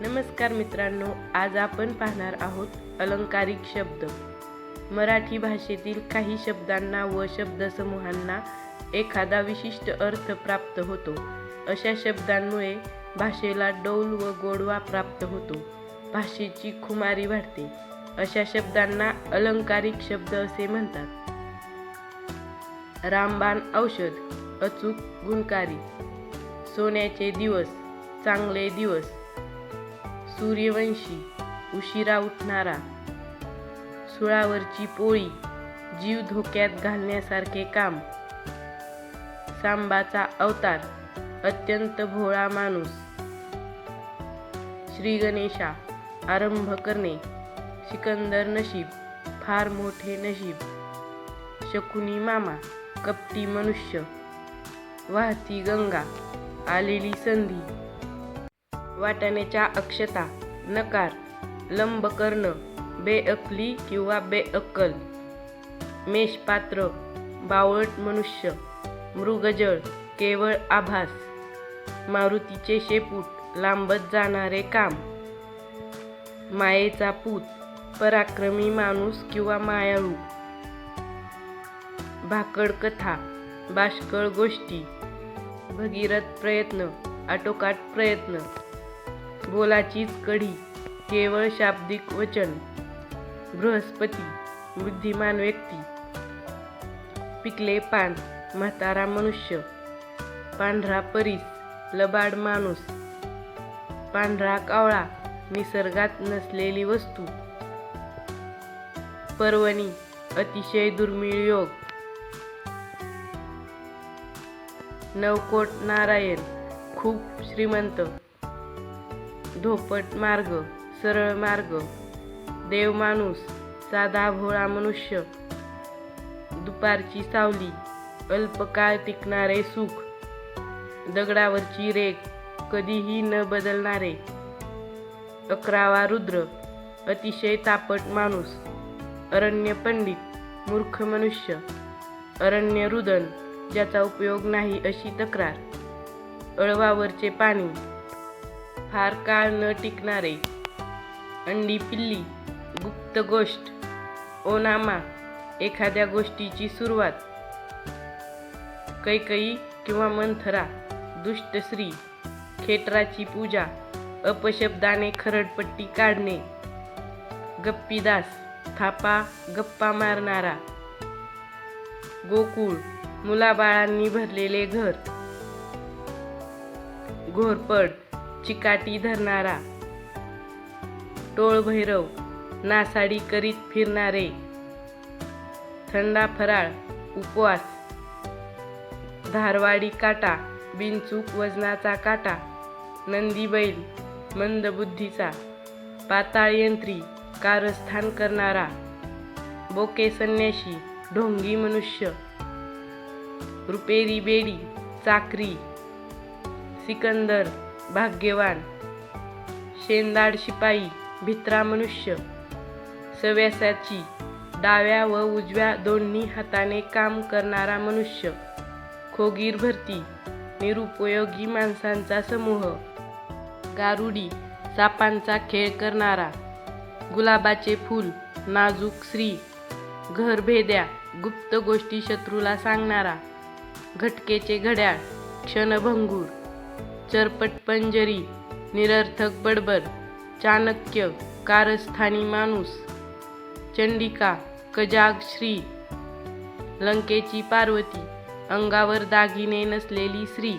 नमस्कार मित्रांनो आज आपण पाहणार आहोत अलंकारिक शब्द. मराठी भाषेतील काही शब्दांना व शब्दसमूहांना एखादा विशिष्ट अर्थ प्राप्त होतो. अशा शब्दांमुळे भाषेला डौल व गोडवा प्राप्त होतो. भाषेची खुमारी वाढते. अशा शब्दांना अलंकारिक शब्द असे म्हणतात. रामबाण औषध अचूक गुणकारी. सोन्याचे दिवस चांगले दिवस. सूर्यवंशी उशिरा उठणारा. सुळावरची पोळी जीव धोक्यात घालण्यासारखे काम. सांबाचा अवतार अत्यंत भोळा माणूस. श्री गणेशा आरंभ करणे सिकंदर नशीब फार मोठे नशीब. शकुनी मामा कपटी मनुष्य. वाहती गंगा आलेली संधी. वाटाण्याच्या अक्षता नकार लंब कर्ण बेअकली किंवा बेअक्कल मेषपात्र बावळट मनुष्य मृगजळ केवळ आभास मारुतीचे शेपूट लांबत जाणारे काम मायेचा पूत पराक्रमी माणूस किंवा मायाळू भाकड कथा बाष्कळ गोष्टी भगीरथ प्रयत्न आटोकाट प्रयत्न. बोलाचीच कढी केवळ शाब्दिक वचन. बृहस्पती बुद्धिमान व्यक्ती. पिकले पान म्हातारा मनुष्य. पांढरा परीस लबाड माणूस. पांढरा कावळा निसर्गात नसलेली वस्तू. पर्वणी अतिशय दुर्मिळ योग. नवकोट नारायण खूप श्रीमंत. धोपट मार्ग सरळ मार्ग देव माणूस साधा भोळा मनुष्य दुपारची सावली अल्पकाळ टिकणारे सुख दगडावरची रेग कधीही न बदलणारे अकरावा रुद्र अतिशय तापट माणूस अरण्य पंडित मूर्ख मनुष्य अरण्य रुदन ज्याचा उपयोग नाही अशी तक्रार अळवावरचे पाणी फार काळ न टिकणारे अंडी पिल्ली गुप्त गोष्ट ओनामा एखाद्या गोष्टीची सुरुवात कैकई किंवा मंथरा दुष्ट स्त्री खेटराची पूजा अपशब्दाने खरडपट्टी काढणे गप्पीदास थापा गप्पा मारणारा गोकुळ मुलाबाळांनी भरलेले घर घोरपड चिकाटी धरणारा. टोळभैरव नासाडी करीत फिरणारे. थंडा फराळ उपवास. धारवाडी काटा बिनचूक वजनाचा काटा. नंदी बैल मंदबुद्धीचा पाताळयंत्री कारस्थान करणारा. बोके संन्याशी ढोंगी मनुष्य. रुपेरी बेडी चाकरी. सिकंदर भाग्यवान. शेंदाड शिपाई भित्रा मनुष्य. सव्यासाची डाव्या व उजव्या दोन्ही हाताने काम करणारा मनुष्य. खोगीर भरती निरुपयोगी माणसांचा समूह. गारुडी सापांचा खेळ करणारा. गुलाबाचे फूल नाजूक स्त्री. घरभेद्या गुप्त गोष्टी शत्रूला सांगणारा. घटकेचे घड्याळ क्षणभंगूर. चरपट पंजरी निरर्थक बडबड चाणक्य कारस्थानी माणूस चंडिका कजाग श्री लंकेची पार्वती अंगावर दागिने नसलेली स्त्री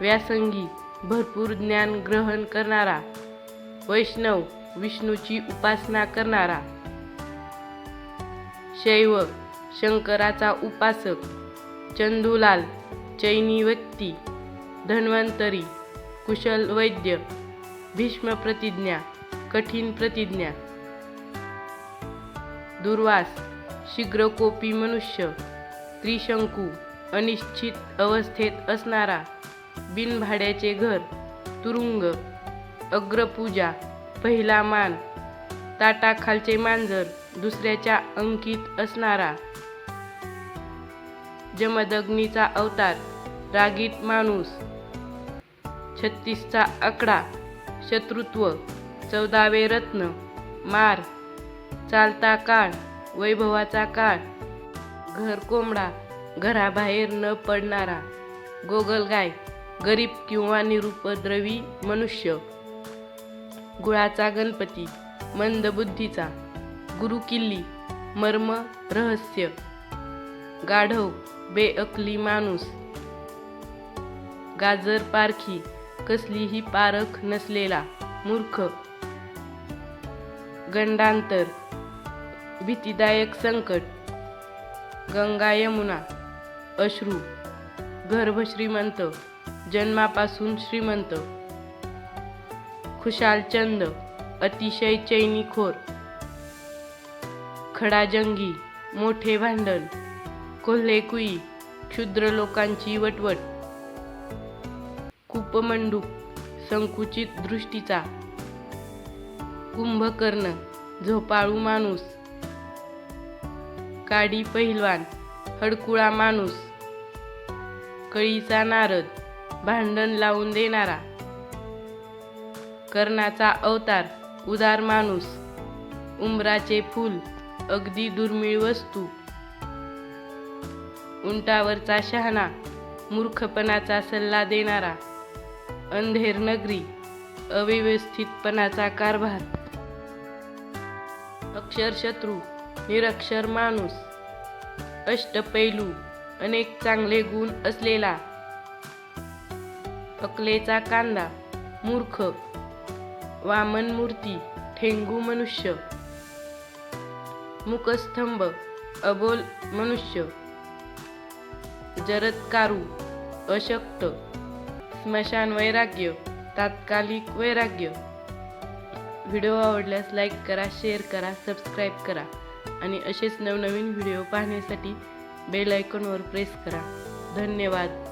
व्यासंगी भरपूर ज्ञान ग्रहण करणारा वैष्णव विष्णूची उपासना करणारा शैव शंकराचा उपासक चंदूलाल चैनी व्यक्ती धन्वंतरी कुशल वैद्य भीष्म प्रतिज्ञा कठीण प्रतिज्ञा. दुर्वास शीघ्रकोपी मनुष्य त्रिशंकू अनिश्चित अवस्थेत असणारा बिनभाड्याचे घर तुरुंग अग्रपूजा पहिला मान ताटाखालचे मांजर दुसऱ्याच्या अंकित असणारा. जमदग्नीचा अवतार रागीट माणूस. छत्तीसचा आकडा शत्रुत्व चौदावे रत्न मार चालता काळ वैभवाचा काळ. घर कोंबडा घराबाहेर न पडणारा गोगलगाय गरीब किंवा निरुपद्रवी मनुष्य. गुळाचा गणपती मंदबुद्धीचा गुरुकिल्ली मर्म रहस्य. गाढव बेअकली माणूस. गाजर पारखी कसलीही पारख नसलेला मूर्ख. गंडांतर भीतीदायक संकट. गंगा यमुना अश्रू गर्भ श्रीमंत जन्मापासून श्रीमंत. खुशाल चंद अतिशय चैनीखोर. खडाजंगी मोठे भांडण. कोल्हेकुई क्षुद्र लोकांची वटवट. उपमंडूक संकुचित दृष्टीचा कुंभकर्ण झोपाळू माणूस काडी पहिलवान हडकुळा माणूस कळीचा नारद भांडण लावून देणारा कर्णाचा अवतार उदार माणूस उंबराचे फूल अगदी दुर्मिळ वस्तू उंटावरचा शहाणा मूर्खपणाचा सल्ला देणारा अंधेर नगरी अव्यवस्थितपणाचा कारभार. अक्षरशत्रू निरक्षर माणूस. अष्टपैलू अनेक चांगले गुण असलेला. अकलेचा कांदा मूर्ख. वामन मूर्ती ठेंगू मनुष्य. मुखस्तंभ अबोल मनुष्य. जरत्कारू अशक्त. स्मशान वैराग्य तात्कालिक वैराग्य. व्हिडिओ आवडल्यास लाईक करा शेअर करा सबस्क्राईब करा आणि असेच नवनवीन व्हिडिओ पाहण्यासाठी बेल आयकॉनवर प्रेस करा. धन्यवाद.